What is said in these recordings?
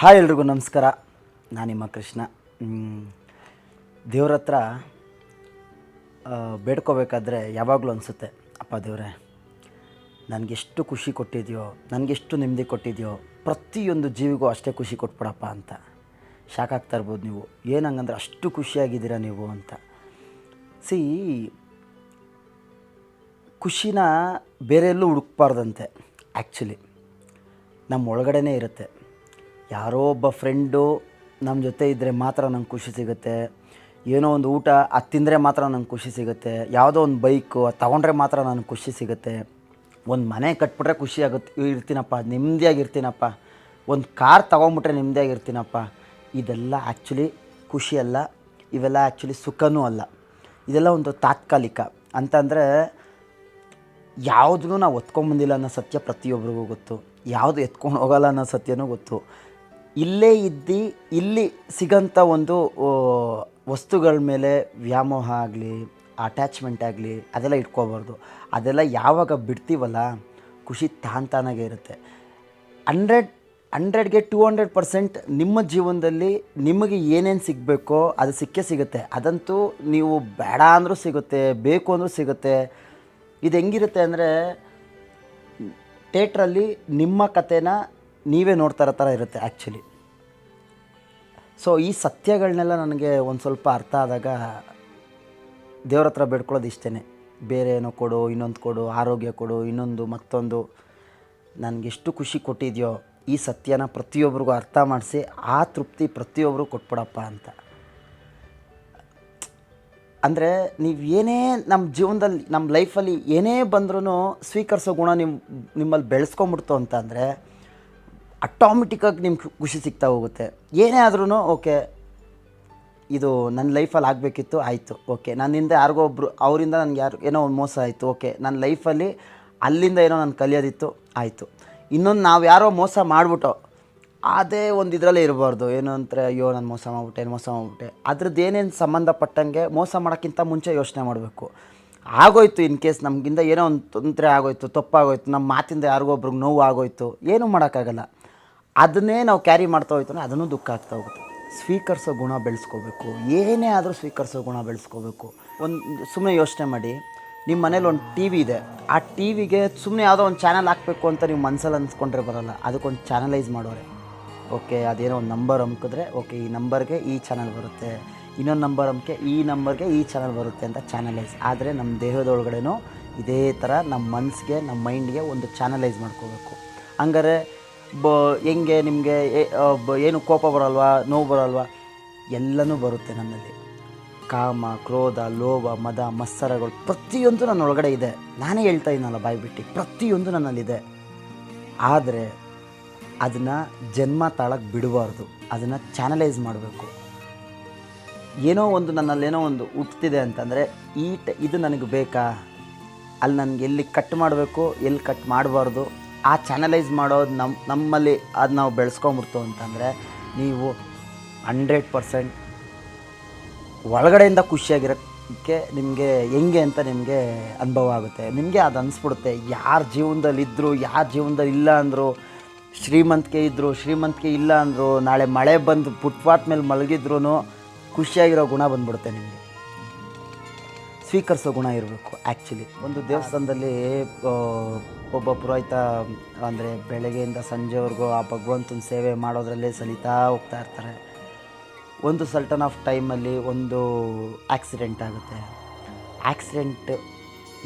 Hi ಎಲ್ರಿಗೂ ನಮಸ್ಕಾರ. ನಾನು ನಿಮ್ಮ ಕೃಷ್ಣ. ದೇವ್ರ ಹತ್ರ ಬೇಡ್ಕೋಬೇಕಾದ್ರೆ ಯಾವಾಗಲೂ ಅನಿಸುತ್ತೆ, ಅಪ್ಪ ದೇವರೇ, ನನಗೆಷ್ಟು ಖುಷಿ ಕೊಟ್ಟಿದೆಯೋ, ನನಗೆಷ್ಟು ನೆಮ್ಮದಿ ಕೊಟ್ಟಿದೆಯೋ, ಪ್ರತಿಯೊಂದು ಜೀವಿಗೂ ಅಷ್ಟೇ ಖುಷಿ ಕೊಟ್ಬಿಡಪ್ಪ ಅಂತ. ಶಾಕ್ ಆಗ್ತಾ ಇರ್ಬೋದು ನೀವು, ಏನು ಹಂಗಂದ್ರೆ ಅಷ್ಟು ಖುಷಿಯಾಗಿದ್ದೀರಾ ನೀವು ಅಂತ. ಸಿ ಖುಷಿನ ಬೇರೆಲ್ಲೂ ಹುಡುಕ್ಬಾರ್ದಂತೆ ಆ್ಯಕ್ಚುಲಿ ನಮ್ಮ ಒಳಗಡೆನೇ ಇರುತ್ತೆ. ಯಾರೋ ಒಬ್ಬ ಫ್ರೆಂಡು ನಮ್ಮ ಜೊತೆ ಇದ್ದರೆ ಮಾತ್ರ ನಂಗೆ ಖುಷಿ ಸಿಗುತ್ತೆ. ಏನೋ ಒಂದು ಊಟ ಅದು ತಿಂದರೆ ಮಾತ್ರ ನಂಗೆ ಖುಷಿ ಸಿಗುತ್ತೆ. ಯಾವುದೋ ಒಂದು ಬೈಕು ಅದು ತೊಗೊಂಡ್ರೆ ಮಾತ್ರ ನನಗೆ ಖುಷಿ ಸಿಗುತ್ತೆ. ಒಂದು ಮನೆ ಕಟ್ಬಿಟ್ರೆ ಖುಷಿ ಆಗುತ್ತೆ. ಇರ್ತೀನಪ್ಪ ನೆಮ್ಮದಿಯಾಗಿರ್ತೀನಪ್ಪ ಒಂದು ಕಾರ್ ತೊಗೊಂಬಿಟ್ರೆ ನೆಮ್ಮದಿಯಾಗಿರ್ತೀನಪ್ಪ ಇದೆಲ್ಲ ಆ್ಯಕ್ಚುಲಿ ಖುಷಿ ಅಲ್ಲ. ಇವೆಲ್ಲ ಆ್ಯಕ್ಚುಲಿ ಸುಖನೂ ಅಲ್ಲ. ಇದೆಲ್ಲ ಒಂದು ತಾತ್ಕಾಲಿಕ. ಅಂತಂದರೆ ಯಾವುದೂ ನಾವು ಒತ್ಕೊಂಬಂದಿಲ್ಲ ಅನ್ನೋ ಸತ್ಯ ಪ್ರತಿಯೊಬ್ಬರಿಗೂ ಗೊತ್ತು. ಯಾವುದು ಎತ್ಕೊಂಡು ಹೋಗಲ್ಲ ಅನ್ನೋ ಸತ್ಯನೂ ಗೊತ್ತು. ಇಲ್ಲೇ ಇದ್ದು, ಇಲ್ಲಿ ಸಿಗಂಥ ಒಂದು ವಸ್ತುಗಳ ಮೇಲೆ ವ್ಯಾಮೋಹ ಆಗಲಿ ಅಟ್ಯಾಚ್ಮೆಂಟ್ ಆಗಲಿ, ಅದೆಲ್ಲ ಇಟ್ಕೋಬಾರ್ದು. ಅದೆಲ್ಲ ಯಾವಾಗ ಬಿಡ್ತೀವಲ್ಲ, ಖುಷಿ ತಾನ್ ತಾನಾಗೆ ಇರುತ್ತೆ. ಹಂಡ್ರೆಡ್, ಹಂಡ್ರೆಡ್ಗೆ ಟೂ ಹಂಡ್ರೆಡ್ ಪರ್ಸೆಂಟ್ ನಿಮ್ಮ ಜೀವನದಲ್ಲಿ ನಿಮಗೆ ಏನೇನು ಸಿಗಬೇಕೋ ಅದು ಸಿಕ್ಕೇ ಸಿಗುತ್ತೆ. ಅದಂತೂ ನೀವು ಬೇಡ ಅಂದರೂ ಸಿಗುತ್ತೆ, ಬೇಕು ಅಂದರೂ ಸಿಗುತ್ತೆ. ಇದು ಹೆಂಗಿರುತ್ತೆ ಅಂದರೆ ಥೇಟ್ರಲ್ಲಿ ನಿಮ್ಮ ಕಥೆನ ನೀವೇ ನೋಡ್ತಾ ಇರೋ ಥರ ಇರುತ್ತೆ ಆ್ಯಕ್ಚುಲಿ. ಸೊ ಈ ಸತ್ಯಗಳನ್ನೆಲ್ಲ ನನಗೆ ಒಂದು ಸ್ವಲ್ಪ ಅರ್ಥ ಆದಾಗ ದೇವ್ರ ಹತ್ರ ಬೇಡ್ಕೊಳ್ಳೋದು ಇಷ್ಟೇ ಬೇರೆ ಏನೋ ಕೊಡು, ಇನ್ನೊಂದು ಕೊಡು, ಆರೋಗ್ಯ ಕೊಡು, ಇನ್ನೊಂದು ಮತ್ತೊಂದು. ನನಗೆಷ್ಟು ಖುಷಿ ಕೊಟ್ಟಿದೆಯೋ ಈ ಸತ್ಯನ ಪ್ರತಿಯೊಬ್ಬರಿಗೂ ಅರ್ಥ ಮಾಡಿಸಿ ಆ ತೃಪ್ತಿ ಪ್ರತಿಯೊಬ್ಬರು ಕೊಟ್ಬಿಡಪ್ಪ ಅಂತ. ಅಂದರೆ ನೀವು ಏನೇ ನಮ್ಮ ಜೀವನದಲ್ಲಿ ನಮ್ಮ ಲೈಫಲ್ಲಿ ಏನೇ ಬಂದ್ರೂ ಸ್ವೀಕರಿಸೋ ಗುಣ ನಿಮ್ಮ ನಿಮ್ಮಲ್ಲಿ ಬೆಳೆಸ್ಕೊಂಬಿಡ್ತು ಅಂತ ಅಂದರೆ ಆಟೋಮೆಟಿಕ್ಕಾಗಿ ನಿಮ್ಗೆ ಖುಷಿ ಸಿಗ್ತಾ ಹೋಗುತ್ತೆ. ಏನೇ ಆದ್ರೂ ಓಕೆ, ಇದು ನನ್ನ ಲೈಫಲ್ಲಿ ಆಗಬೇಕಿತ್ತು, ಆಯಿತು, ಓಕೆ. ನನ್ನಿಂದ ಯಾರಿಗೋ ಒಬ್ಬರು ಅವರಿಂದ ನನಗೆ ಯಾರು, ಏನೋ ಒಂದು ಮೋಸ ಆಯಿತು, ಓಕೆ. ನನ್ನ ಲೈಫಲ್ಲಿ ಅಲ್ಲಿಂದ ಏನೋ ನಾನು ಕಲಿಯೋದಿತ್ತು, ಆಯಿತು. ಇನ್ನೊಂದು ನಾವು ಯಾರೋ ಮೋಸ ಮಾಡಿಬಿಟ್ಟೋ, ಅದೇ ಒಂದು ಇದರಲ್ಲೇ ಇರಬಾರ್ದು. ಏನು ಅಂತಾರೆ ಅಯ್ಯೋ, ನಾನು ಮೋಸ ಮಾಡ್ಬಿಟ್ಟೆ ಮೋಸ ಮಾಡಿಬಿಟ್ಟೆ. ಅದ್ರದ್ದು ಏನೇನು ಸಂಬಂಧಪಟ್ಟಂಗೆ ಮೋಸ ಮಾಡೋಕ್ಕಿಂತ ಮುಂಚೆ ಯೋಚನೆ ಮಾಡಬೇಕು. ಆಗೋಯ್ತು ಇನ್ ಕೇಸ್ ನಮಗಿಂದ ಏನೋ ಒಂದು ತೊಂದರೆ ಆಗೋಯ್ತು, ತಪ್ಪಾಗೋಯ್ತು, ನಮ್ಮ ಮಾತಿಂದ ಯಾರಿಗೋ ಒಬ್ರಿಗೆ ನೋವು ಆಗೋಯ್ತು, ಏನೂ ಮಾಡೋಕ್ಕಾಗಲ್ಲ. ಅದನ್ನೇ ನಾವು ಕ್ಯಾರಿ ಮಾಡ್ತಾ ಹೋಯ್ತು ಅದನ್ನು ದುಃಖ ಆಗ್ತಾ ಹೋಗುತ್ತೆ. ಸ್ವೀಕರಿಸೋ ಗುಣ ಬೆಳೆಸ್ಕೋಬೇಕು. ಏನೇ ಆದರೂ ಸ್ವೀಕರಿಸೋ ಗುಣ ಬೆಳೆಸ್ಕೋಬೇಕು. ಒಂದು ಸುಮ್ಮನೆ ಯೋಚನೆ ಮಾಡಿ. ನಿಮ್ಮ ಮನೇಲಿ ಒಂದು ಟಿ ವಿ ಇದೆ. ಆ ಟಿ ವಿಗೆ ಸುಮ್ಮನೆ ಯಾವುದೋ ಒಂದು ಚಾನಲ್ ಹಾಕಬೇಕು ಅಂತ ನೀವು ಮನಸ್ಸಲ್ಲಿ ಅನ್ಸ್ಕೊಂಡ್ರೆ ಬರೋಲ್ಲ. ಅದಕ್ಕೊಂದು ಚಾನಲೈಸ್ ಮಾಡೋರೆ. ಓಕೆ ಅದೇನೋ ಒಂದು ನಂಬರ್ ಅಮ್ಕಿದ್ರೆ ಓಕೆ ಈ ನಂಬರ್ಗೆ ಈ ಚಾನಲ್ ಬರುತ್ತೆ. ಇನ್ನೊಂದು ನಂಬರ್ ಅಮ್ಕೆ, ಈ ನಂಬರ್ಗೆ ಈ ಚಾನಲ್ ಬರುತ್ತೆ ಅಂತ ಚಾನಲೈಸ್ ಆದರೆ ನಮ್ಮ ದೇಹದೊಳಗಡೆನೂ ಇದೇ ಥರ ನಮ್ಮ ಮನಸ್ಸಿಗೆ ನಮ್ಮ ಮೈಂಡ್ಗೆ ಒಂದು ಚಾನಲೈಸ್ ಮಾಡ್ಕೋಬೇಕು. ಹಂಗಾರೆ ಬ ಹೆಂಗೆ ನಿಮಗೆ ಏನು ಕೋಪ ಬರಲ್ವಾ, ನೋವು ಬರಲ್ವಾ, ಎಲ್ಲನೂ ಬರುತ್ತೆ ನನ್ನಲ್ಲಿ. ಕಾಮ, ಕ್ರೋಧ, ಲೋಭ, ಮದ, ಮತ್ಸರಗಳು ಪ್ರತಿಯೊಂದು ನನ್ನೊಳಗಡೆ ಇದೆ. ನಾನೇ ಹೇಳ್ತಾ ಇದ್ದೀನಲ್ಲ ಬಾಯಿ ಬಿಟ್ಟು, ಪ್ರತಿಯೊಂದು ನನ್ನಲ್ಲಿದೆ. ಆದರೆ ಅದನ್ನು ಜನ್ಮ ತಾಳಕ್ಕೆ ಬಿಡಬಾರ್ದು. ಅದನ್ನು ಚಾನಲೈಸ್ ಮಾಡಬೇಕು. ಏನೋ ಒಂದು ನನ್ನಲ್ಲೇನೋ ಒಂದು ಹುಟ್ಟುತ್ತಿದೆ ಅಂತಂದರೆ, ಈ ಇದು ನನಗೆ ಬೇಕಾ? ಅಲ್ಲಿ ನನಗೆ ಎಲ್ಲಿ ಕಟ್ ಮಾಡಬೇಕು, ಎಲ್ಲಿ ಕಟ್ ಮಾಡಬಾರ್ದು ಆ ಚಾನಲೈಸ್ ಮಾಡೋದು ನಮ್ಮ ನಮ್ಮಲ್ಲಿ ಅದು ನಾವು ಬೆಳೆಸ್ಕೊಂಬಿಡ್ತು ಅಂತಂದರೆ ನೀವು ಹಂಡ್ರೆಡ್ ಪರ್ಸೆಂಟ್ ಒಳಗಡೆಯಿಂದ ಖುಷಿಯಾಗಿರೋಕ್ಕೆ ನಿಮಗೆ ಹೆಂಗೆ ಅಂತ ನಿಮಗೆ ಅನುಭವ ಆಗುತ್ತೆ. ನಿಮಗೆ ಅದು ಅನಿಸ್ಬಿಡುತ್ತೆ. ಯಾರ ಜೀವನದಲ್ಲಿ ಇದ್ದರು ಯಾರ ಜೀವನದಲ್ಲಿ ಇಲ್ಲ ಅಂದರು, ಶ್ರೀಮಂತಿಕೆ ಇದ್ದರು ಶ್ರೀಮಂತಿಕೆ ಇಲ್ಲ ಅಂದರು, ನಾಳೆ ಮಳೆ ಬಂದು ಫುಟ್ಪಾತ್ ಮೇಲೆ ಮಲಗಿದ್ರೂ ಖುಷಿಯಾಗಿರೋ ಗುಣ ಬಂದ್ಬಿಡುತ್ತೆ ನಿಮಗೆ. ಸ್ವೀಕರಿಸೋ ಗುಣ ಇರಬೇಕು ಆ್ಯಕ್ಚುಲಿ ಒಂದು ದೇವಸ್ಥಾನದಲ್ಲಿ ಒಬ್ಬ ಪುರೋಹಿತ, ಅಂದರೆ ಬೆಳಗ್ಗೆಯಿಂದ ಸಂಜೆವರೆಗೂ ಆ ಭಗವಂತನ ಸೇವೆ ಮಾಡೋದರಲ್ಲೇ ಸಲಿತಾ ಹೋಗ್ತಾ ಇರ್ತಾರೆ. ಒಂದು ಸಲ್ಟನ್ ಆಫ್ ಟೈಮಲ್ಲಿ ಒಂದು ಆಕ್ಸಿಡೆಂಟ್ ಆಗುತ್ತೆ. ಆಕ್ಸಿಡೆಂಟ್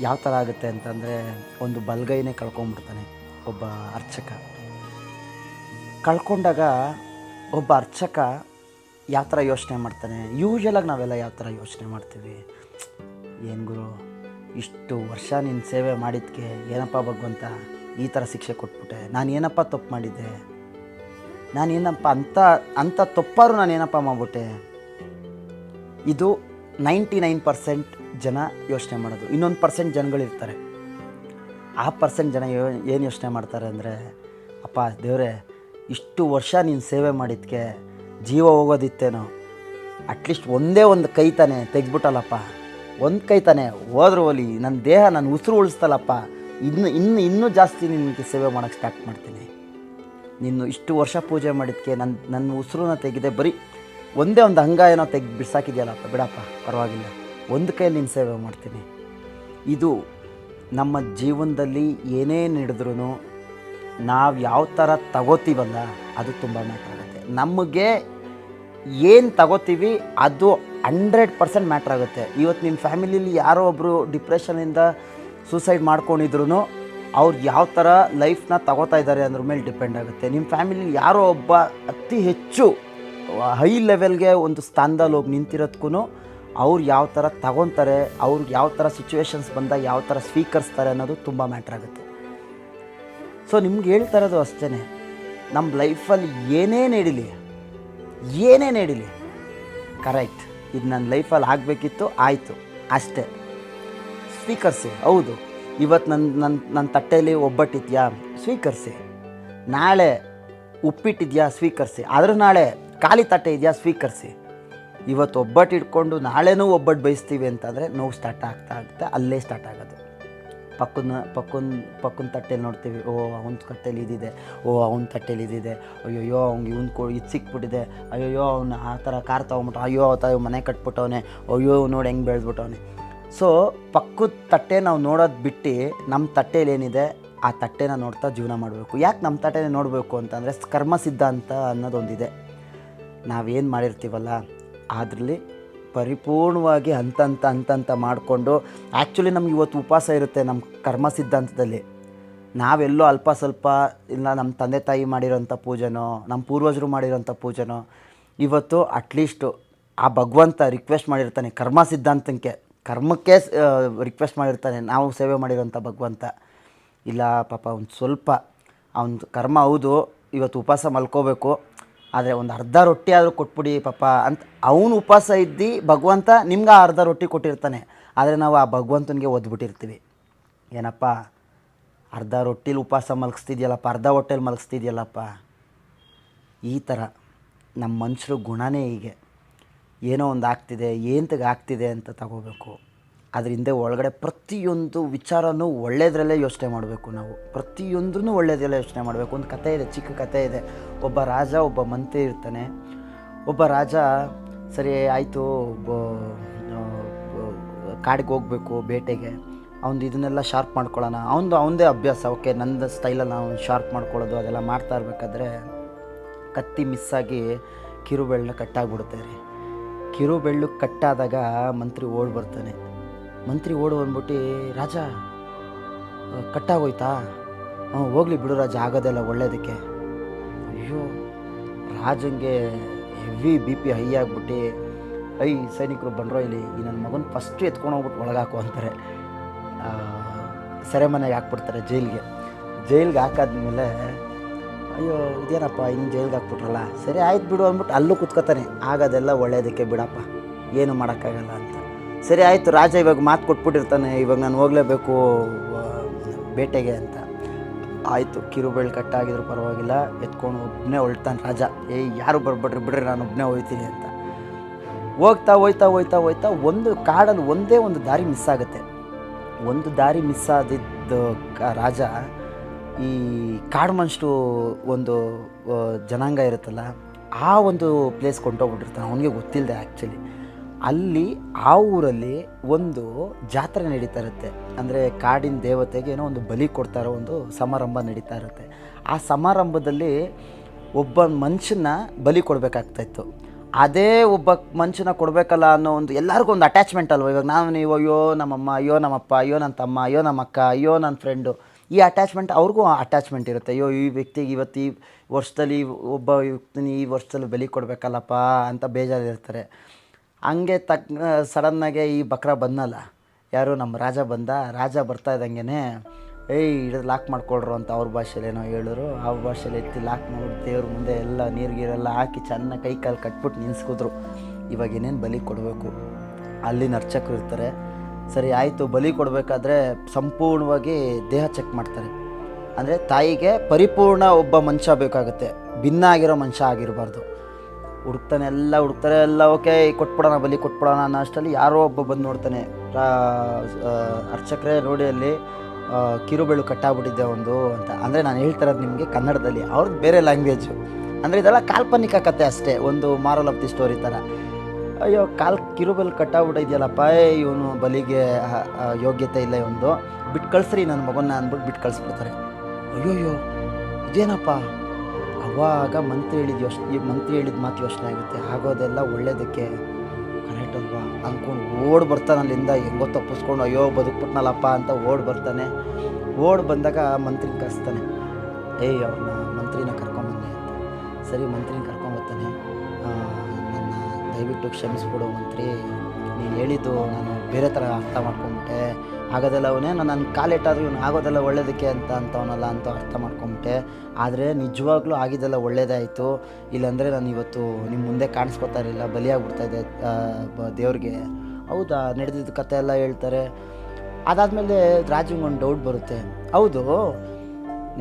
ಯಾವ ಥರ ಆಗುತ್ತೆ ಅಂತಂದರೆ ಒಂದು ಬಲ್ಗೈನೇ ಕಳ್ಕೊಂಬಿಡ್ತಾನೆ ಒಬ್ಬ ಅರ್ಚಕ. ಕಳ್ಕೊಂಡಾಗ ಒಬ್ಬ ಅರ್ಚಕ ಯಾವ ಥರ ಯೋಚನೆ ಮಾಡ್ತಾನೆ? ಯೂಶ್ವಲಾಗಿ ನಾವೆಲ್ಲ ಯಾವ ಥರ ಯೋಚನೆ ಮಾಡ್ತೀವಿ? ಏನು ಗುರು? ಇಷ್ಟು ವರ್ಷ ನಿನ್ನ ಸೇವೆ ಮಾಡಿದ್ಕೆ ಏನಪ್ಪ ಭಗವಂತ? ಈ ಥರ ಶಿಕ್ಷೆ ಕೊಟ್ಬಿಟ್ಟೆ. ನಾನು ಏನಪ್ಪ ತಪ್ಪು ಮಾಡಿದ್ದೆ? ನಾನು ಏನಪ್ಪ ಅಂಥ ಅಂಥ ತಪ್ಪಾರು ಏನಪ್ಪ ಮಾಡ್ಬಿಟ್ಟೆ? ಇದು ನೈಂಟಿ ನೈನ್ ಪರ್ಸೆಂಟ್ ಜನ ಯೋಚನೆ ಮಾಡೋದು. ಇನ್ನೊಂದು ಪರ್ಸೆಂಟ್ ಜನಗಳಿರ್ತಾರೆ. ಆ ಪರ್ಸೆಂಟ್ ಜನ ಯೋ, ಏನು ಯೋಚನೆ ಮಾಡ್ತಾರೆ ಅಂದರೆ, ಅಪ್ಪ ದೇವರೇ, ಇಷ್ಟು ವರ್ಷ ನೀನು ಸೇವೆ ಮಾಡಿದ್ಕೆ ಜೀವ ಹೋಗೋದಿತ್ತೇನೋ? ಅಟ್ಲೀಸ್ಟ್ ಒಂದೇ ಒಂದು ಕೈ ತಾನೆ ತೆಗ್ದ್ಬಿಟ್ಟಲ್ಲಪ್ಪ? ಒಂದು ಕೈ ತಾನೆ ಹೋದ್ರು ಒಲಿ ನನ್ನ ದೇಹ ನನ್ನ ಉಸಿರು ಉಳಿಸ್ತಲ್ಲಪ್ಪ. ಇನ್ನು ಇನ್ನು, ಇನ್ನೂ ಜಾಸ್ತಿ ನಿನಗೆ ಸೇವೆ ಮಾಡೋಕ್ಕೆ ಸ್ಟಾರ್ಟ್ ಮಾಡ್ತೀನಿ. ನೀನು ಇಷ್ಟು ವರ್ಷ ಪೂಜೆ ಮಾಡಿದ್ದಕ್ಕೆ ನನ್ನ ನನ್ನ ಉಸಿರನ್ನ ತೆಗೆದೆ ಬರೀ ಒಂದೇ ಒಂದು ಅಂಗ ಏನೋ ತೆಗೆ ಬಿಡ್ಸಾಕಿದೆಯಲ್ಲಪ್ಪ ಬಿಡಪ್ಪ, ಪರವಾಗಿಲ್ಲ. ಒಂದು ಕೈ ನಿನ್ನ ಸೇವೆ ಮಾಡ್ತೀನಿ. ಇದು ನಮ್ಮ ಜೀವನದಲ್ಲಿ ಏನೇ ನಡೆದ್ರೂ ನಾವು ಯಾವ ಥರ ತಗೋತೀವಲ್ಲ, ಅದು ತುಂಬ ಮ್ಯಾಟ್ರ್ ಆಗುತ್ತೆ. ನಮಗೆ ಏನು ತಗೋತೀವಿ, ಅದು ಹಂಡ್ರೆಡ್ ಪರ್ಸೆಂಟ್ ಮ್ಯಾಟ್ರ್ ಆಗುತ್ತೆ. ಇವತ್ತು ನಿಮ್ಮ ಫ್ಯಾಮಿಲಿಲಿ ಯಾರೋ ಒಬ್ಬರು ಡಿಪ್ರೆಷನಿಂದ ಸೂಸೈಡ್ ಮಾಡ್ಕೊಂಡಿದ್ರು ಅವ್ರು ಯಾವ ಥರ ಲೈಫ್ನ ತಗೋತಾ ಇದ್ದಾರೆ ಅದ್ರ ಮೇಲೆ ಡಿಪೆಂಡ್ ಆಗುತ್ತೆ. ನಿಮ್ಮ ಫ್ಯಾಮಿಲಿಲಿ ಯಾರೋ ಒಬ್ಬ ಅತಿ ಹೆಚ್ಚು ಹೈ ಲೆವೆಲ್ಗೆ ಒಂದು ಸ್ಥಾನದಲ್ಲಿ ಹೋಗಿ ನಿಂತಿರೋದಕ್ಕೂ ಅವ್ರು ಯಾವ ಥರ ತಗೊತಾರೆ ಅವ್ರಿಗೆ ಯಾವ ಥರ ಸಿಚುವೇಶನ್ಸ್ ಬಂದಾಗ ಯಾವ ಥರ ಸ್ವೀಕರಿಸ್ತಾರೆ ಅನ್ನೋದು ತುಂಬ ಮ್ಯಾಟ್ರ್ ಆಗುತ್ತೆ. ಸೊ ನಿಮ್ಗೆ ಹೇಳ್ತಾ ಇರೋದು ಅಷ್ಟೇ ನಮ್ಮ ಲೈಫಲ್ಲಿ ಏನೇ ನಡೀಲಿ ಏನೇ ನಡೀಲಿ ಕರೆಕ್ಟ್ ಇದು ನನ್ನ ಲೈಫಲ್ಲಿ ಆಗಬೇಕಿತ್ತು, ಆಯಿತು. ಅಷ್ಟೇ. ಸ್ವೀಕರಿಸಿ. ಹೌದು. ಇವತ್ತು ನನ್ನ ನನ್ನ ನನ್ನ ತಟ್ಟೆಯಲ್ಲಿ ಒಬ್ಬಟ್ಟಿದ್ಯಾ? ಸ್ವೀಕರಿಸಿ. ನಾಳೆ ಉಪ್ಪಿಟ್ಟಿದ್ಯಾ? ಸ್ವೀಕರಿಸಿ. ಆದರೂ ನಾಳೆ ಖಾಲಿ ತಟ್ಟೆ ಇದೆಯಾ? ಸ್ವೀಕರಿಸಿ. ಇವತ್ತು ಒಬ್ಬಟ್ಟು ಇಟ್ಕೊಂಡು ನಾಳೆನೂ ಒಬ್ಬಟ್ಟು ಬಯಸ್ತೀವಿ ಅಂತಂದರೆ ನೋವು ಸ್ಟಾರ್ಟ್ ಆಗ್ತಾ ಆಗ್ತಾ ಅಲ್ಲೇ ಸ್ಟಾರ್ಟ್ ಆಗೋದು. ಪಕ್ಕನ ಪಕ್ಕನ ಪಕ್ಕನ ತಟ್ಟೆಲಿ ನೋಡ್ತೀವಿ, ಓ, ಅವನ ತಟ್ಟೆಲಿ ಇದಿದೆ, ಓ, ಅವನ ತಟ್ಟೆಲಿ ಇದಿದೆ, ಅಯ್ಯೋಯ್ಯೋ, ಅವ್ನಿಗೆ ಇವ್ನು ಕೊ, ಇದು ಸಿಕ್ಬಿಟ್ಟಿದೆ, ಅಯ್ಯೋಯ್ಯೋ, ಅವ್ನು ಆ ಥರ ಕಾರ್ ತೊಗೊಂಬಿಟ್ಟು ಅಯ್ಯೋ ತಾವು ಮನೆ ಕಟ್ಬಿಟ್ಟವನೆ, ಅಯ್ಯೋ ನೋಡಿ ಹೆಂಗೆ ಬೆಳೆದ್ಬಿಟ್ಟವನೆ. ಸೊ, ಪಕ್ಕದ ತಟ್ಟೆ ನಾವು ನೋಡೋದು ಬಿಟ್ಟು ನಮ್ಮ ತಟ್ಟೆಲಿ ಏನಿದೆ ಆ ತಟ್ಟೆನ ನೋಡ್ತಾ ಜೀವನ ಮಾಡಬೇಕು. ಯಾಕೆ ನಮ್ಮ ತಟ್ಟೆನೇ ನೋಡಬೇಕು ಅಂತಂದರೆ ಕರ್ಮ ಸಿದ್ಧಾಂತ ಅನ್ನೋದೊಂದಿದೆ. ನಾವೇನು ಮಾಡಿರ್ತೀವಲ್ಲ ಅದರಲ್ಲಿ ಪರಿಪೂರ್ಣವಾಗಿ ಹಂತಂತ ಹಂತಂತ ಮಾಡಿಕೊಂಡು ಆ್ಯಕ್ಚುಲಿ ನಮ್ಗೆ ಇವತ್ತು ಉಪವಾಸ ಇರುತ್ತೆ ನಮ್ಮ ಕರ್ಮ ಸಿದ್ಧಾಂತದಲ್ಲಿ. ನಾವೆಲ್ಲೋ ಅಲ್ಪ ಸ್ವಲ್ಪ ಇಲ್ಲ ನಮ್ಮ ತಂದೆ ತಾಯಿ ಮಾಡಿರೋಂಥ ಪೂಜೆನೋ, ನಮ್ಮ ಪೂರ್ವಜರು ಮಾಡಿರೋಂಥ ಪೂಜೆನೋ, ಇವತ್ತು ಅಟ್ಲೀಸ್ಟು ಆ ಭಗವಂತ ರಿಕ್ವೆಸ್ಟ್ ಮಾಡಿರ್ತಾನೆ, ಕರ್ಮ ಸಿದ್ಧಾಂತಕ್ಕೆ. ಕರ್ಮಕ್ಕೆ ರಿಕ್ವೆಸ್ಟ್ ಮಾಡಿರ್ತಾನೆ, ನಾವು ಸೇವೆ ಮಾಡಿರೋಂಥ ಭಗವಂತ. ಇಲ್ಲ ಪಾಪ ಒಂದು ಸ್ವಲ್ಪ, ಅವನ ಕರ್ಮ ಹೌದು, ಇವತ್ತು ಉಪವಾಸ ಮಲ್ಕೋಬೇಕು. ಆದರೆ ಒಂದು ಅರ್ಧ ರೊಟ್ಟಿ ಆದರೂ ಕೊಟ್ಬಿಡಿ ಪಾಪ ಅಂತ ಅವನು ಉಪವಾಸ ಇದ್ದು ಭಗವಂತ ನಿಮ್ಗೆ ಆ ಅರ್ಧ ರೊಟ್ಟಿ ಕೊಟ್ಟಿರ್ತಾನೆ. ಆದರೆ ನಾವು ಆ ಭಗವಂತನಿಗೆ ಒದ್ಬಿಟ್ಟಿರ್ತೀವಿ ಏನಪ್ಪ? ಅರ್ಧ ರೊಟ್ಟಿಲಿ ಉಪವಾಸ ಮಲಗಿಸ್ತಿದ್ಯಲ್ಲಪ್ಪ, ಅರ್ಧ ಹೊಟ್ಟೆಲಿ ಮಲಗಿಸ್ತಿದ್ಯಲ್ಲಪ್ಪ? ಈ ಥರ ನಮ್ಮ ಮನುಷ್ಯರು ಗುಣನೇ ಹೀಗೆ. ಏನೋ ಒಂದು ಆಗ್ತಿದೆ ಏಂತಗೆ ಆಗ್ತಿದೆ ಅಂತ ತಗೋಬೇಕು. ಅದ್ರ ಹಿಂದೆ ಒಳಗಡೆ ಪ್ರತಿಯೊಂದು ವಿಚಾರನೂ ಒಳ್ಳೆಯದ್ರಲ್ಲೇ ಯೋಚನೆ ಮಾಡಬೇಕು ನಾವು. ಪ್ರತಿಯೊಂದ್ರೂ ಒಳ್ಳೆಯದ್ರಲ್ಲೇ ಯೋಚನೆ ಮಾಡಬೇಕು. ಒಂದು ಕತೆ ಇದೆ, ಚಿಕ್ಕ ಕತೆ ಇದೆ. ಒಬ್ಬ ರಾಜ, ಒಬ್ಬ ಮಂತ್ರಿ ಇರ್ತಾನೆ. ಒಬ್ಬ ರಾಜ, ಸರಿ, ಆಯಿತು ಕಾಡಿಗೆ ಹೋಗಬೇಕು ಬೇಟೆಗೆ. ಅವ್ನು ಇದನ್ನೆಲ್ಲ ಶಾರ್ಪ್ ಮಾಡ್ಕೊಳ್ಳೋಣ. ಅವನದು, ಅವನದೇ ಅಭ್ಯಾಸ. ಓಕೆ ನನ್ನ ಸ್ಟೈಲಲ್ಲಿ ನಾವು ಶಾರ್ಪ್ ಮಾಡ್ಕೊಳ್ಳೋದು, ಅದೆಲ್ಲ ಮಾಡ್ತಾ ಇರಬೇಕಾದ್ರೆ ಕತ್ತಿ ಮಿಸ್ಸಾಗಿ ಕಿರುಬೆಳ್ಳನ್ನ ಕಟ್ಟಾಗ್ಬಿಡುತ್ತೆ ರೀ. ಕಿರುಬೆಳ್ಳು ಕಟ್ಟಾದಾಗ ಮಂತ್ರಿ ಓಡಿ ಬರ್ತಾನೆ. ಮಂತ್ರಿ ಓಡು ಅಂದ್ಬಿಟ್ಟು, ರಾಜ ಕಟ್ಟಾಗೋಯ್ತಾ? ಹ್ಞೂ, ಹೋಗ್ಲಿ ಬಿಡು ರಾಜ, ಆಗೋದೆಲ್ಲ ಒಳ್ಳೇದಕ್ಕೆ. ಅಯ್ಯೋ, ರಾಜಂಗೆ ಹೆವಿ ಬಿ ಪಿ ಹೈ ಆಗ್ಬಿಟ್ಟು ಐ ಸೈನಿಕರು ಬಂದ್ರೋ ಇಲ್ಲಿ, ಈ ನನ್ನ ಮಗನ ಫಸ್ಟ್ ಎತ್ಕೊಂಡು ಹೋಗ್ಬಿಟ್ಟು ಒಳಗಾಕು, ಅಂತಾರೆ. ಸೆರೆಮನೆಗೆ ಹಾಕ್ಬಿಡ್ತಾರೆ ಜೈಲಿಗೆ. ಜೈಲಿಗೆ ಹಾಕಾದ್ಮೇಲೆ, ಅಯ್ಯೋ, ಇದೇನಪ್ಪ ಹಿಂಗೆ ಜೈಲ್ಗೆ ಹಾಕ್ಬಿಟ್ರಲ್ಲ? ಸರಿ, ಆಯ್ತು ಬಿಡು, ಅಂದ್ಬಿಟ್ಟು ಅಲ್ಲೂ ಕುತ್ಕೋತಾನೆ. ಆಗೋದೆಲ್ಲ ಒಳ್ಳೇದಕ್ಕೆ ಬಿಡಪ್ಪ, ಏನು ಮಾಡೋಕ್ಕಾಗಲ್ಲ, ಅಂತ. ಸರಿ ಆಯಿತು, ರಾಜ ಇವಾಗ ಮಾತು ಕೊಟ್ಬಿಟ್ಟಿರ್ತಾನೆ, ಇವಾಗ ನಾನು ಹೋಗಲೇಬೇಕು ಬೇಟೆಗೆ ಅಂತ. ಆಯಿತು ಕಿರುಬೆಳ್ಳು ಕಟ್ಟಾಗಿದ್ರು, ಪರವಾಗಿಲ್ಲ, ಎತ್ಕೊಂಡು ಒಬ್ಬನೇ ಹೊಳ್ತಾನೆ ರಾಜ. ಏಯ್ ಯಾರು ಬರ್ಬಿಡ್ರಿ, ಬಿಡ್ರಿ, ನಾನು ಒಬ್ಬನೇ ಹೋಯ್ತೀನಿ ಅಂತ. ಹೋಗ್ತಾ, ಹೋಯ್ತಾ ಹೋಯ್ತಾ ಹೋಯ್ತಾ, ಒಂದು ಕಾಡಲ್ಲಿ ಒಂದೇ ಒಂದು ದಾರಿ ಮಿಸ್ ಆಗುತ್ತೆ. ಒಂದು ದಾರಿ ಮಿಸ್ ಆದಿದ್ದ ರಾಜ, ಈ ಕಾಡು ಮನುಷ್ಯರು ಒಂದು ಜನಾಂಗ ಇರುತ್ತಲ್ಲ, ಆ ಒಂದು ಪ್ಲೇಸ್ ಕೊಂಡೋಗ್ಬಿಟ್ಟಿರ್ತಾನೆ, ಅವನಿಗೆ ಗೊತ್ತಿಲ್ಲದೆ ಆ್ಯಕ್ಚುಲಿ ಅಲ್ಲಿ ಆ ಊರಲ್ಲಿ ಒಂದು ಜಾತ್ರೆ ನಡೀತಾ ಇರುತ್ತೆ ಅಂದರೆ ಕಾಡಿನ ದೇವತೆಗೆ ಏನೋ ಒಂದು ಬಲಿ ಕೊಡ್ತಾ ಇರೋ ಒಂದು ಸಮಾರಂಭ ನಡೀತಾ ಇರುತ್ತೆ ಆ ಸಮಾರಂಭದಲ್ಲಿ ಒಬ್ಬ ಮನುಷ್ಯನ ಬಲಿ ಕೊಡಬೇಕಾಗ್ತಾಯಿತ್ತು. ಅದೇ ಒಬ್ಬ ಮನುಷ್ಯನ ಕೊಡಬೇಕಲ್ಲ ಅನ್ನೋ ಒಂದು ಎಲ್ಲರಿಗೂ ಒಂದು ಅಟ್ಯಾಚ್ಮೆಂಟ್ ಅಲ್ವ? ಇವಾಗ ನಾನು ನೀವು ಅಯ್ಯೋ ನಮ್ಮಮ್ಮ, ಅಯ್ಯೋ ನಮ್ಮಪ್ಪ, ಅಯ್ಯೋ ನನ್ನ ತಮ್ಮ, ಅಯ್ಯೋ ನಮ್ಮ ಅಕ್ಕ ಅಯ್ಯೋ ನನ್ನ ಫ್ರೆಂಡು ಈ ಅಟ್ಯಾಚ್ಮೆಂಟ್ ಅವ್ರಿಗೂ ಅಟ್ಯಾಚ್ಮೆಂಟ್ ಇರುತ್ತೆ. ಅಯ್ಯೋ, ಈ ವ್ಯಕ್ತಿಗೆ ಇವತ್ತು ಈ ವರ್ಷದಲ್ಲಿ ಒಬ್ಬ ವ್ಯಕ್ತಿನ ಈ ವರ್ಷದಲ್ಲಿ ಬಲಿ ಕೊಡಬೇಕಲ್ಲಪ್ಪ ಅಂತ ಬೇಜಾರಿರ್ತಾರೆ. ಹಂಗೆ ತಕ್ ಸಡನ್ನಾಗೆ ಈ ಬಕ್ರ ಬಂದಲ್ಲ ಯಾರು ನಮ್ಮ ರಾಜ ಬಂದ, ರಾಜ ಬರ್ತಾ ಇದ್ದಂಗೆ ಏಯ್ ಹಿಡಿದು ಲಾಕ್ ಮಾಡ್ಕೊಳ್ರು ಅಂತ ಅವ್ರ ಭಾಷೆಲಿ ಏನೋ ಹೇಳಿದ್ರು. ಅವ್ರ ಭಾಷೆಲಿ ಎತ್ತಿ ಲಾಕ್ ಮಾಡಿ ದೇವ್ರ ಮುಂದೆ ಎಲ್ಲ ನೀರು ಗೀರೆಲ್ಲ ಹಾಕಿ ಚೆನ್ನಾಗಿ ಕೈ ಕಾಲು ಕಟ್ಬಿಟ್ಟು ನಿನ್ಸ್ಕಿದ್ರು ಇವಾಗ ಏನೇನು ಬಲಿ ಕೊಡಬೇಕು? ಅಲ್ಲಿನ ಅರ್ಚಕರು ಇರ್ತಾರೆ. ಸರಿ, ಆಯಿತು, ಬಲಿ ಕೊಡಬೇಕಾದ್ರೆ ಸಂಪೂರ್ಣವಾಗಿ ದೇಹ ಚೆಕ್ ಮಾಡ್ತಾರೆ. ಅಂದರೆ ತಾಯಿಗೆ ಪರಿಪೂರ್ಣ ಒಬ್ಬ ಮನುಷ್ಯ ಬೇಕಾಗುತ್ತೆ. ಭಿನ್ನ ಆಗಿರೋ ಮನುಷ್ಯ ಆಗಿರಬಾರ್ದು. ಹುಡುಕ್ತಾನೆ, ಎಲ್ಲ ಹುಡುಕ್ತಾರೆ, ಎಲ್ಲ ಓಕೆ ಕೊಟ್ಬಿಡೋಣ ಬಲಿ ಕೊಟ್ಬಿಡೋಣ ಅನ್ನೋ ಅಷ್ಟರಲ್ಲಿ ಯಾರೋ ಒಬ್ಬ ಬಂದು ನೋಡ್ತಾನೆ. ಅರ್ಚಕರೇ ರೋಡಿಯಲ್ಲಿ ಕಿರುಬೆಳು ಕಟ್ಟಾಗ್ಬಿಟ್ಟಿದ್ದೆ ಒಂದು ಅಂತ. ಅಂದರೆ ನಾನು ಹೇಳ್ತಿರೋದು ನಿಮಗೆ ಕನ್ನಡದಲ್ಲಿ, ಅವ್ರದ್ದು ಬೇರೆ ಲ್ಯಾಂಗ್ವೇಜು ಅಂದರೆ ಇದೆಲ್ಲ ಕಾಲ್ಪನಿಕ ಕತೆ ಅಷ್ಟೇ, ಒಂದು ಮಾರಲ್ ಆಫ್ ದಿ ಸ್ಟೋರಿ ಥರ. ಅಯ್ಯೋ, ಕಾಲ್ ಕಿರುಬೆಲ್ ಕಟ್ಟಾಗ್ಬಿಟ್ಟಿದೆಯಲ್ಲಪ್ಪ ಇವನು ಬಲಿಗೆ ಯೋಗ್ಯತೆ ಇಲ್ಲ ಇವನು ಬಿಟ್ಟು ಕಳಿಸ್ರಿ ನನ್ನ ಮಗನ ಅಂದ್ಬಿಟ್ಟು ಬಿಟ್ಟು ಕಳಿಸ್ಬಿಡ್ತಾರೆ. ಅಯ್ಯೋಯ್ಯೋ, ಇದೇನಪ್ಪ? ಅವಾಗ ಮಂತ್ರಿ ಹೇಳಿದ ಯೋಚನೆ ಮಂತ್ರಿ ಹೇಳಿದ ಮಾತು ಯೋಚನೆ ಆಗುತ್ತೆ. ಆಗೋದೆಲ್ಲ ಒಳ್ಳೇದಕ್ಕೆ ಕರೆಕ್ಟ್ ಅಲ್ವಾ? ಅಂದ್ಕೊಂಡು ಓಡ್ ಬರ್ತಾನೆ ಅಲ್ಲಿಂದ. ಹೆಂಗೋ ತಪ್ಪಿಸ್ಕೊಂಡು, ಅಯ್ಯೋ, ಬದುಕ್ಬಿಟ್ನಲ್ಲಪ್ಪ ಅಂತ ಓಡ್ ಬರ್ತಾನೆ. ಓಡ್ ಬಂದಾಗ ಮಂತ್ರಿನ ಕರೆಸ್ತಾನೆ. ಏಯ್, ಅವ್ರನ್ನ ಮಂತ್ರಿನ ಕರ್ಕೊಂಬಂದೆ ಅಂತ. ಸರಿ, ಮಂತ್ರಿನ ಕರ್ಕೊಂಬರ್ತಾನೆ ನನ್ನ ದಯವಿಟ್ಟು ಕ್ಷಮಿಸ್ಬಿಡು ಮಂತ್ರಿ. ನೀನು ಹೇಳಿದ್ದು ನಾನು ಬೇರೆ ಥರ ಅರ್ಥ ಮಾಡ್ಕೊಂಬಿಟ್ಟೆ ಆಗೋದೆಲ್ಲ ಅವನೇ. ನಾನು ನನ್ನ ಕಾಲಿಟ್ಟಾದ್ರೂ ಇವನು ಆಗೋದೆಲ್ಲ, ಒಳ್ಳೇದಕ್ಕೆ ಅಂತ ಅಂತವನಲ್ಲ ಅಂತ ಅರ್ಥ ಮಾಡ್ಕೊಂಬಿಟ್ಟೆ. ಆದರೆ ನಿಜವಾಗ್ಲೂ ಆಗಿದ್ದೆಲ್ಲ ಒಳ್ಳೇದಾಯಿತು ಇಲ್ಲಾಂದರೆ ನಾನು ಇವತ್ತು ನಿಮ್ಮ ಮುಂದೆ ಕಾಣಿಸ್ಕೊತಾ ಇರಲಿಲ್ಲ ಇದೆ ದೇವ್ರಿಗೆ. ಹೌದಾ? ನಡೆದಿದ್ದ ಕತೆ ಎಲ್ಲ ಹೇಳ್ತಾರೆ. ಅದಾದಮೇಲೆ ರಾಜುಗೆ ಒಂದು ಡೌಟ್ ಬರುತ್ತೆ. ಹೌದು,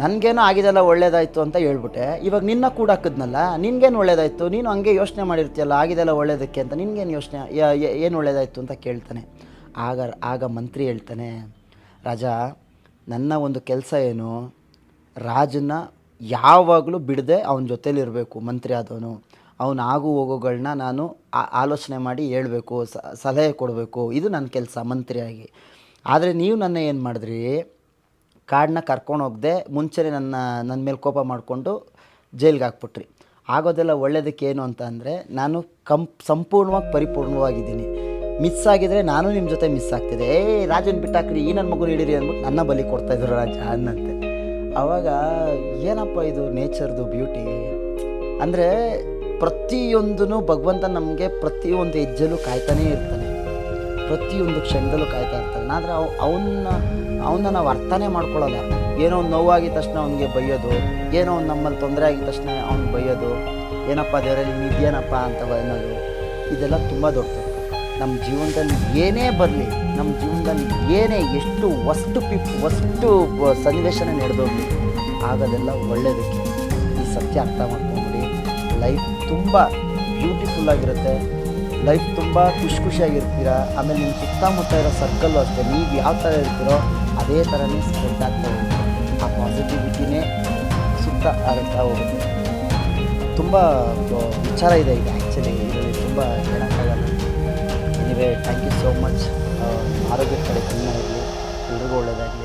ನನಗೇನೋ ಆಗಿದೆಲ್ಲ ಒಳ್ಳೇದಾಯಿತು ಅಂತ ಹೇಳ್ಬಿಟ್ಟೆ. ಇವಾಗ ನಿನ್ನ ಕೂಡ ಹಾಕಿದ್ನಲ್ಲ, ನಿನ್ಗೇನು ಒಳ್ಳೇದಾಯಿತು? ನೀನು ಹಂಗೆ ಯೋಚನೆ ಮಾಡಿರ್ತೀಯಲ್ಲ ಆಗಿದೆಲ್ಲ ಒಳ್ಳೇದಕ್ಕೆ ಅಂತ. ನಿನ್ಗೇನು ಯೋಚನೆ ಏನು ಒಳ್ಳೇದಾಯಿತು ಅಂತ ಕೇಳ್ತಾನೆ. ಆಗ ಆಗ ಮಂತ್ರಿ ಹೇಳ್ತಾನೆ, ರಾಜ, ನನ್ನ ಒಂದು ಕೆಲಸ ಏನು? ರಾಜನ ಯಾವಾಗಲೂ ಬಿಡದೆ ಅವನ ಜೊತೇಲಿರಬೇಕು, ಮಂತ್ರಿ ಆದವನು. ಅವನು ಆಗು ಹೋಗೋಗಳನ್ನ ನಾನು ಆಲೋಚನೆ ಮಾಡಿ ಹೇಳಬೇಕು ಸಲಹೆ ಕೊಡಬೇಕು. ಇದು ನನ್ನ ಕೆಲಸ, ಮಂತ್ರಿಯಾಗಿ. ಆದರೆ ನೀವು ನನ್ನ ಏನು ಮಾಡಿದ್ರಿ? ಕಾಡನ್ನ ಕರ್ಕೊಂಡು ಹೋಗದೆ ಮುಂಚೆನೇ ನನ್ನ ನನ್ನ ಮೇಲೆ ಕೋಪ ಮಾಡಿಕೊಂಡು ಜೈಲಿಗೆ ಹಾಕ್ಬಿಟ್ರಿ. ಆಗೋದೆಲ್ಲ ಒಳ್ಳೆಯದಕ್ಕೆ ಏನು ಅಂತ ಅಂದರೆ, ನಾನು ಕಂಪ್, ಸಂಪೂರ್ಣವಾಗಿ ಪರಿಪೂರ್ಣವಾಗಿದ್ದೀನಿ. ಮಿಸ್ ಆಗಿದ್ರೆ ನಾನು ನಿಮ್ಮ ಜೊತೆ ಮಿಸ್ ಆಗ್ತಿದೆ ಏ, ರಾಜನ್ ಬಿಟ್ಟಾಕ್ರಿ, ಈ ನನ್ನ ಮಗುನ ಹಿಡೀರಿ ಅಂದ್ಬಿಟ್ಟು ನನ್ನ ಬಲಿ ಕೊಡ್ತಾ ಕೊಡ್ತಾಯಿದ್ರು ರಾಜ ಅನ್ನಂತೆ. ಅವಾಗ ಏನಪ್ಪ ಇದು ನೇಚರ್ದು ಬ್ಯೂಟಿ ಅಂದರೆ ಪ್ರತಿಯೊಂದೂ ಭಗವಂತ ನಮಗೆ ಪ್ರತಿಯೊಂದು ಹೆಜ್ಜೆಲೂ ಕಾಯ್ತಾನೇ ಇರ್ತಾನೆ. ಪ್ರತಿಯೊಂದು ಕ್ಷಣದಲ್ಲೂ ಕಾಯ್ತಾ ಇರ್ತಾನೆ. ಆದರೆ ಅವ್ ಅವನ್ನ ಅವನ್ನ ನಾವು ಅರ್ಥನೇ ಮಾಡ್ಕೊಳ್ಳಲ್ಲ. ಏನೋ ಒಂದು ನೋವಾಗಿದ ತಕ್ಷಣ ಅವನಿಗೆ ಬೈಯೋದು, ಏನೋ ಒಂದು ನಮ್ಮಲ್ಲಿ ತೊಂದರೆ ಆಗಿದ ತಕ್ಷಣ ಅವ್ನು ಬೈಯೋದು, ಏನಪ್ಪ ದೇವರಲ್ಲಿ ನೀನು ಇದೆಯೇನಪ್ಪ ಅಂತ ಅನ್ನೋದು ಇದೆಲ್ಲ ತುಂಬ ದೊಡ್ಡ ತಪ್ಪು ನಮ್ಮ ಜೀವನದಲ್ಲಿ ಏನೇ ಬರಲಿ ನಮ್ಮ ಜೀವನದಲ್ಲಿ ಏನೇ ಎಷ್ಟು ವಸ್ತು ಪಿಪ್, ವಸ್ತು ಸನ್ನಿವೇಶನ ನಡೆದೋಗ್ಲಿ, ಆಗೋದೆಲ್ಲ ಒಳ್ಳೆಯದಕ್ಕೆ ಈ ಸತ್ಯ ಅರ್ಥ ಮಾಡ್ಕೊಂಡ್ಬಿಡಿ ಲೈಫ್ ತುಂಬ ಬ್ಯೂಟಿಫುಲ್ ಆಗಿರುತ್ತೆ. ಲೈಫ್ ತುಂಬ ಖುಷಿ ಖುಷಿಯಾಗಿರ್ತೀರ? ಆಮೇಲೆ ನಿಮ್ಮ ಸುತ್ತಮುತ್ತ ಇರೋ ಸರ್ಕಲ್ಲು ಅಷ್ಟೇ, ನೀವು ಯಾವ ಥರ ಇರ್ತೀರೋ ಅದೇ ಥರನೇ ಸ್ಪ್ರೆಡ್ ಆಗ್ತಾ ಹೋಗುತ್ತೆ. ಆ ಪಾಸಿಟಿವಿಟಿನೇ ಸುತ್ತ ಹರಡ್ತಾ ಹೋಗುತ್ತೆ. ತುಂಬ ವಿಚಾರ ಇದೆ ಈಗ ಆ್ಯಕ್ಚುಲಿ ಇದರಲ್ಲಿ ತುಂಬ ಹೇಳೋಕ್ಕಾಗಲ್ಲ anyway thank you so much ಆರೋಗ್ಯದ ಕಡೆ ಗಮನ ಇರಲಿ ಎಲ್ರಿಗೂ ಒಳ್ಳೆಯದಾಗಲಿ